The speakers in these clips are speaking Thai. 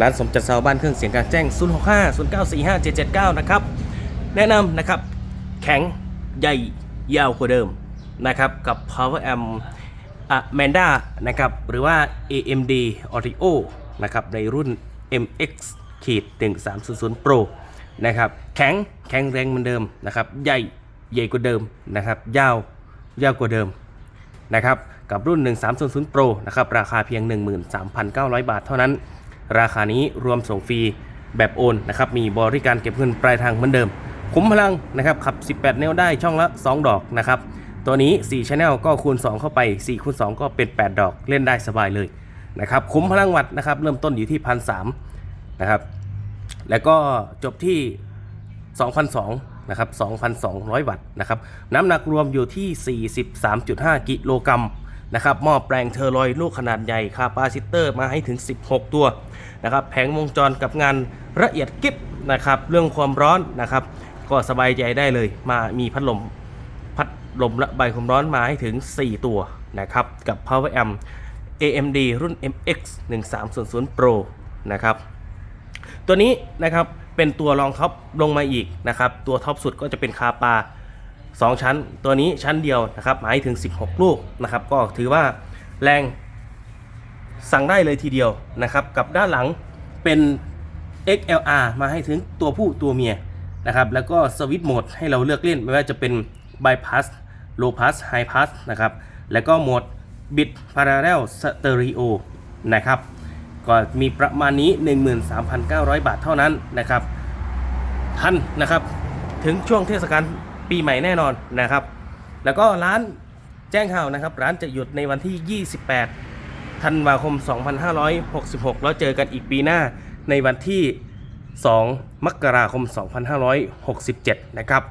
ร้านสมจัดเซาบ้านเครื่องเสียงกลารแจ้ง 065 0945 779 นะครับ แนะนำนะครับ แข็งใหญ่ยาวกว่าเดิมนะครับ กับ Power Amp Amanda นะครับ หรือว่า AMD Audio นะครับ ในรุ่น MX ขีด1300 Pro นะครับ แข็งแข็งแรงเหมือนเดิมนะครับ ใหญ่ใหญ่กว่าเดิมนะครับ ยาวยาวกว่าเดิมนะครับ กับรุ่น 1300 Pro นะครับ ราคาเพียง 13,900 บาทเท่านั้น ราคานี้รวมส่งฟรีแบบโอนนะครับ มีบริการเก็บเงินปลายทางเหมือนเดิม คุ้มพลังนะครับขับ 18นิ้วได้ช่องละ 2 ดอกนะครับ ตัวนี้4 Channel ก็คูณ 2 เข้าไป4คูณ2 ก็เป็น 8 ดอกเล่นได้สบายเลยนะครับ คุ้มพลังวัตต์นะครับ เริ่มต้นอยู่ที่1,300นะครับ แล้วก็จบที่2,002นะครับ2,200 วัตต์นะครับ น้ำหนักรวมอยู่ที่ 43.5 กิโลกรัม นะครับหม้อแปลงเทอร์ลอยลูกขนาดใหญ่คาปาซิเตอร์มาให้ถึง 16 ตัวนะครับแผงวงจรกับงานละเอียดกิฟนะครับเรื่องความร้อนนะครับ ก็สบายใจได้เลยมามีพัดลมพัดลมระบายความร้อนมาให้ถึง 4 ตัวนะครับกับ Power Amp AMD รุ่น MX 1300 Pro นะครับตัวนี้นะครับเป็นตัวรองท็อปลงมาอีกนะครับตัวท็อปสุดก็จะเป็นคาปา 2 ชั้น ตัวนี้ชั้นเดียวนะครับหมายถึง 16 ลูกนะครับ ก็ถือว่าแรงสั่งได้เลยทีเดียวนะครับ กับด้านหลังเป็น XLR มาให้ถึงตัวผู้ตัวเมียนะครับ แล้วก็สวิตช์โหมดให้เราเลือกเล่น ไม่ว่าจะเป็น Bypass Low Pass High Pass นะครับ แล้วก็โหมด Bit Parallel Stereo นะครับ ก็มีประมาณนี้ 13,900 บาทเท่านั้นนะครับ ทันนะครับ ถึงช่วงเทศกาล ปีใหม่แน่นอนนะครับ แล้วก็ร้านแจ้งข่าวนะครับ ร้านจะหยุดในวันที่ 28 ธันวาคม 2566 แล้วเจอกันอีกปีหน้าในวันที่ 2 มกราคม 2567 นะครับ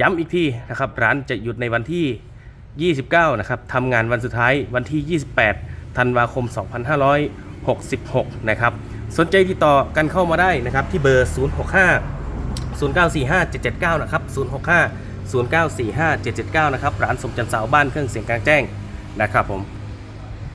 ย้ำอีกทีนะครับ ร้านจะหยุดในวันที่ 29 นะครับทำงานวันสุดท้ายวันที่ 28 ธันวาคม 2566 นะครับ สนใจติดต่อกันเข้ามาได้นะครับที่เบอร์ 065 0945 779 นะครับ 065 0945 779 นะครับ ร้านสมจันทร์สาวบ้านเครื่องเสียงกลางแจ้งนะครับผม